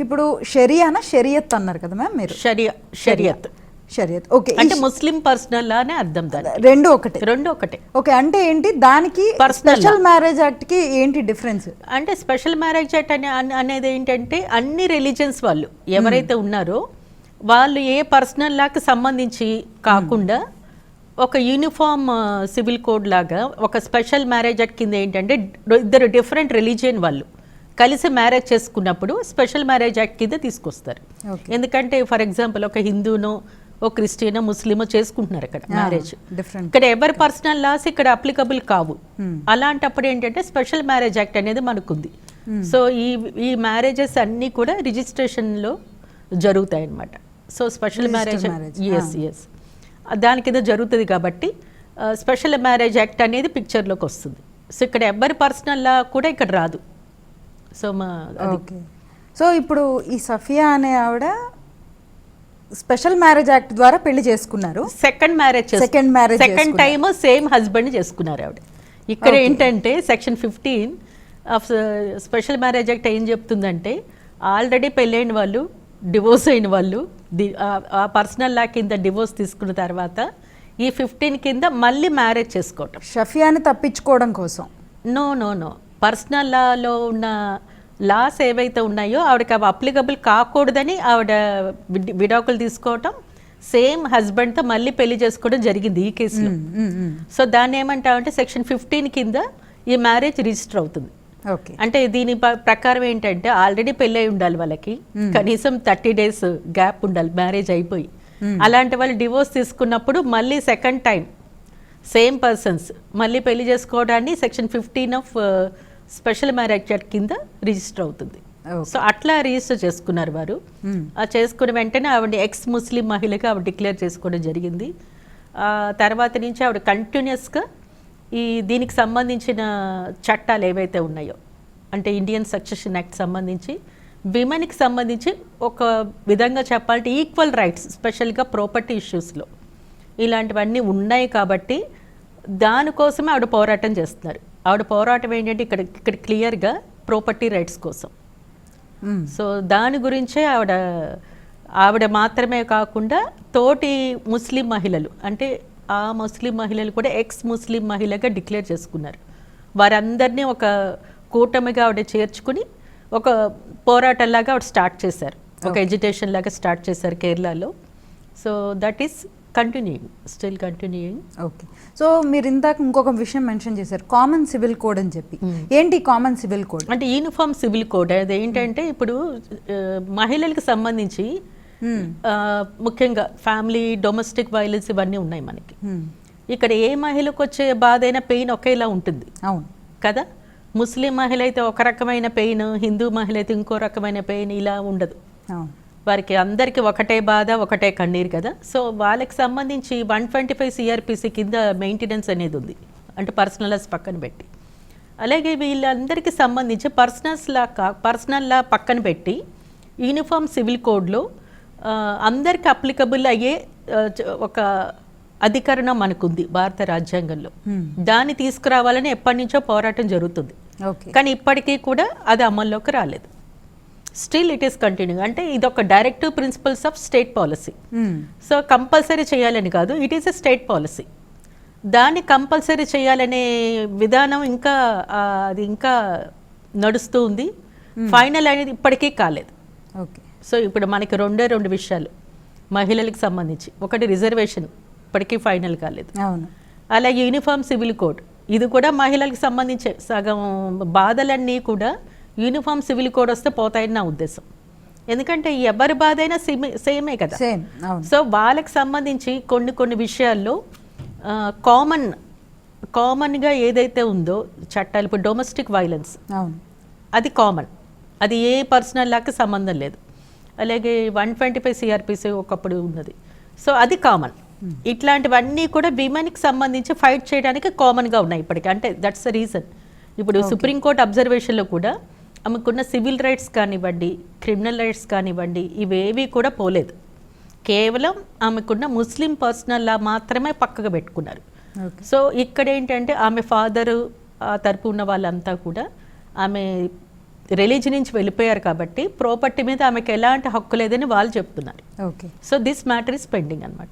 ఇప్పుడు షరియానా షరియత్ అన్నారు కదా మ్యామ్ మీరు? షరియా షరియత్. షరియత్. ఓకే అంటే ముస్లిం పర్సనల్ లా అనే అర్థం దాని రెండు ఒకటే. రెండు ఒకటే. ఓకే అంటే ఏంటి దానికి స్పెషల్ మ్యారేజ్ యాక్ట్కి ఏంటి డిఫరెన్స్? అంటే స్పెషల్ మ్యారేజ్ యాక్ట్ అనే అన్- అనేది ఏంటంటే అన్ని రిలీజన్స్ వాళ్ళు ఎవరైతే ఉన్నారో వాళ్ళు ఏ పర్సనల్ లాకి సంబంధించి కాకుండా ఒక యూనిఫామ్ సివిల్ కోడ్ లాగా ఒక స్పెషల్ మ్యారేజ్ యాక్ట్ కింద ఏంటంటే ఇద్దరు డిఫరెంట్ రిలీజియన్ వాళ్ళు. కలిసి మ్యారేజ్ చేసుకున్నప్పుడు స్పెషల్ మ్యారేజ్ యాక్ట్ కింద తీసుకొస్తారు. ఎందుకంటే ఫర్ ఎగ్జాంపుల్ ఒక హిందూనో ఒక క్రిస్టియనో ముస్లిమో చేసుకుంటున్నారు ఇక్కడ మ్యారేజ్. ఇక్కడ ఎవరి పర్సనల్ లాస్ ఇక్కడ అప్లికబుల్ కావు. అలాంటప్పుడు ఏంటంటే స్పెషల్ మ్యారేజ్ యాక్ట్ అనేది మనకుంది. సో ఈ ఈ మ్యారేజెస్ అన్నీ కూడా రిజిస్ట్రేషన్లో జరుగుతాయి అన్నమాట సో స్పెషల్ మ్యారేజ్ ఎస్ ఎస్ దాని కింద జరుగుతుంది కాబట్టి స్పెషల్ మ్యారేజ్ యాక్ట్ అనేది పిక్చర్లోకి వస్తుంది. సో ఇక్కడ ఎవరి పర్సనల్ లా కూడా ఇక్కడ రాదు. సో మా ఓకే. సో ఇప్పుడు ఈ సఫియా అనే ఆవిడ స్పెషల్ మ్యారేజ్ యాక్ట్ ద్వారా పెళ్ళి చేసుకున్నారు. Second marriage Second marriage second time same husband చేసుకున్నారు ఆవిడ. ఇక్కడ ఏంటంటే section fifteen of special marriage act ఏం చెప్తుందంటే ఆల్రెడీ పెళ్ళైన వాళ్ళు డివోర్స్ అయిన వాళ్ళు ఆ పర్సనల్ లా కింద డివోర్స్ తీసుకున్న తర్వాత ఈ ఫిఫ్టీన్ కింద మళ్ళీ మ్యారేజ్ చేసుకోవటం. షఫియాని తప్పించుకోవడం కోసం. No no no. పర్సనల్ లాలో ఉన్న లాస్ ఏవైతే ఉన్నాయో ఆవిడకి అవి అప్లికబుల్ కాకూడదని ఆవిడ విడ్- విడాకులు తీసుకోవటం సేమ్ హస్బెండ్తో మళ్ళీ పెళ్ళి చేసుకోవడం జరిగింది ఈ కేసులో. సో దాన్ని ఏమంటామంటే సెక్షన్ ఫిఫ్టీన్ కింద ఈ మ్యారేజ్ రిజిస్టర్ అవుతుంది. ఓకే. అంటే దీని ప్రకారం ఏంటంటే ఆల్రెడీ పెళ్ళి అయి ఉండాలి వాళ్ళకి. కనీసం థర్టీ డేస్ గ్యాప్ ఉండాలి మ్యారేజ్ అయిపోయి. అలాంటి వాళ్ళు డివోర్స్ తీసుకున్నప్పుడు మళ్ళీ సెకండ్ టైం సేమ్ పర్సన్స్. మళ్ళీ పెళ్ళి చేసుకోవడాన్ని section fifteen of special marriage act కింద రిజిస్టర్ అవుతుంది. సో అట్లా రిజిస్టర్ చేసుకున్నారు వారు. ఆ చేసుకున్న వెంటనే ఆవిడ ఎక్స్ ముస్లిం మహిళగా ఆవిడ డిక్లేర్ చేసుకోవడం జరిగింది. ఆ తర్వాత నుంచి ఆవిడ కంటిన్యూస్గా ఈ దీనికి సంబంధించిన చట్టాలు ఏవైతే ఉన్నాయో అంటే ఇండియన్ సక్సెషన్ యాక్ట్ సంబంధించి విమెన్కి సంబంధించి ఒక విధంగా చెప్పాలంటే ఈక్వల్ రైట్స్ స్పెషల్గా ప్రాపర్టీ ఇష్యూస్లో. ఇలాంటివన్నీ ఉన్నాయి కాబట్టి దానికోసమే ఆవిడ పోరాటం చేస్తున్నారు. ఆవిడ పోరాటం ఏంటంటే ఇక్కడ ఇక్కడ క్లియర్గా ప్రాపర్టీ రైట్స్ కోసం. సో దాని గురించే ఆవిడ ఆవిడ మాత్రమే కాకుండా తోటి ముస్లిం మహిళలు అంటే ఆ ముస్లిం మహిళలు కూడా ఎక్స్ ముస్లిం మహిళగా డిక్లేర్ చేసుకున్నారు. వారందరినీ ఒక కూటమిగా ఆవిడ చేర్చుకుని ఒక పోరాటంలాగా ఆవిడ స్టార్ట్ చేశారు. ఒక ఎడ్యుటేషన్ లాగా స్టార్ట్ చేశారు కేరళలో. So that is continuing still continuing okay so మీరు ఇందాక ఇంకొక విషయం మెన్షన్ చేశారు. కామన్ సివిల్ కోడ్ అని చెప్పి. ఏంటి కామన్ సివిల్ కోడ్ అంటే యూనిఫామ్ సివిల్ కోడ్ అది ఏంటంటే ఇప్పుడు మహిళలకు సంబంధించి ఆ, ముఖ్యంగా ఫ్యామిలీ డొమెస్టిక్ వైలెన్స్ ఇవన్నీ ఉన్నాయి మనకి. ఇక్కడ ఏ మహిళకు వచ్చే బాధ అయినా పెయిన్ ఒకేలా ఉంటుంది. అవును. కదా? ముస్లిం మహిళ అయితే ఒక రకమైన పెయిన్ హిందూ మహిళ అయితే ఇంకో రకమైన పెయిన్ ఇలా ఉండదు. అవును. వారికి అందరికీ ఒకటే బాధ ఒకటే కన్నీరు కదా. సో వాళ్ళకి సంబంధించి వన్ ట్వంటీ ఫైవ్ సిఆర్పిసి కింద మెయింటెనెన్స్ అనేది ఉంది. అంటే పర్సనల్స్ పక్కన పెట్టి. అలాగే వీళ్ళందరికీ సంబంధించి పర్సనల్స్ లా కా పర్సనల్ లా పక్కన పెట్టి యూనిఫామ్ సివిల్ కోడ్లో అందరికీ అప్లికబుల్ అయ్యే ఒక అధికరణం మనకుంది భారత రాజ్యాంగంలో. దాన్ని తీసుకురావాలని ఎప్పటి నుంచో పోరాటం జరుగుతుంది. ఓకే. కానీ ఇప్పటికీ కూడా అది అమల్లోకి రాలేదు. స్టిల్ ఇట్ ఈస్ కంటిన్యూ అంటే ఇది ఒక directive principles of state policy. So compulsory చేయాలని కాదు it is a state policy దాన్ని కంపల్సరీ చేయాలనే విధానం ఇంకా అది ఇంకా నడుస్తూ ఉంది. ఫైనల్ అనేది ఇప్పటికీ కాలేదు. ఓకే సో ఇప్పుడు మనకి రెండే రెండు విషయాలు. మహిళలకు సంబంధించి. ఒకటి రిజర్వేషన్ ఇప్పటికీ ఫైనల్ కాలేదు. అవును. అలాగే యూనిఫామ్ సివిల్ కోడ్ ఇది కూడా మహిళలకు సంబంధించే. సగం బాధలన్నీ కూడా యూనిఫామ్ సివిల్ కోడ్ వస్తే పోతాయని నా ఉద్దేశం. ఎందుకంటే ఎవరి బాధ అయినా సేమే సేమే కదా సో వాళ్ళకి సంబంధించి కొన్ని కొన్ని విషయాల్లో కామన్ కామన్గా ఏదైతే ఉందో చట్టాలు ఇప్పుడు డొమెస్టిక్ వైలెన్స్. అది కామన్. అది ఏ పర్సనల్ లాకి సంబంధం లేదు. అలాగే వన్ ట్వంటీ ఫైవ్ సిఆర్పిసి ఒకప్పుడు ఉన్నది. సో అది కామన్. ఇట్లాంటివన్నీ కూడా విమెన్కి సంబంధించి ఫైట్ చేయడానికి కామన్గా ఉన్నాయి ఇప్పటికీ. అంటే దట్స్ ద రీజన్ ఇప్పుడు సుప్రీంకోర్టు అబ్జర్వేషన్లో కూడా ఆమెకున్న సివిల్ రైట్స్ కానివ్వండి క్రిమినల్ రైట్స్ కానివ్వండి ఇవేవి కూడా పోలేదు. కేవలం ఆమెకున్న ముస్లిం పర్సనల్ లా మాత్రమే పక్కకు పెట్టుకున్నారు. సో ఇక్కడ ఏంటంటే ఆమె ఫాదరు ఆ తరపు ఉన్న వాళ్ళంతా కూడా ఆమె రిలీజన్ నుంచి వెళ్ళిపోయారు కాబట్టి ప్రాపర్టీ మీద ఆమెకి ఎలాంటి హక్కు లేదని వాళ్ళు చెప్తున్నారు. Okay. So this matter is pending అనమాట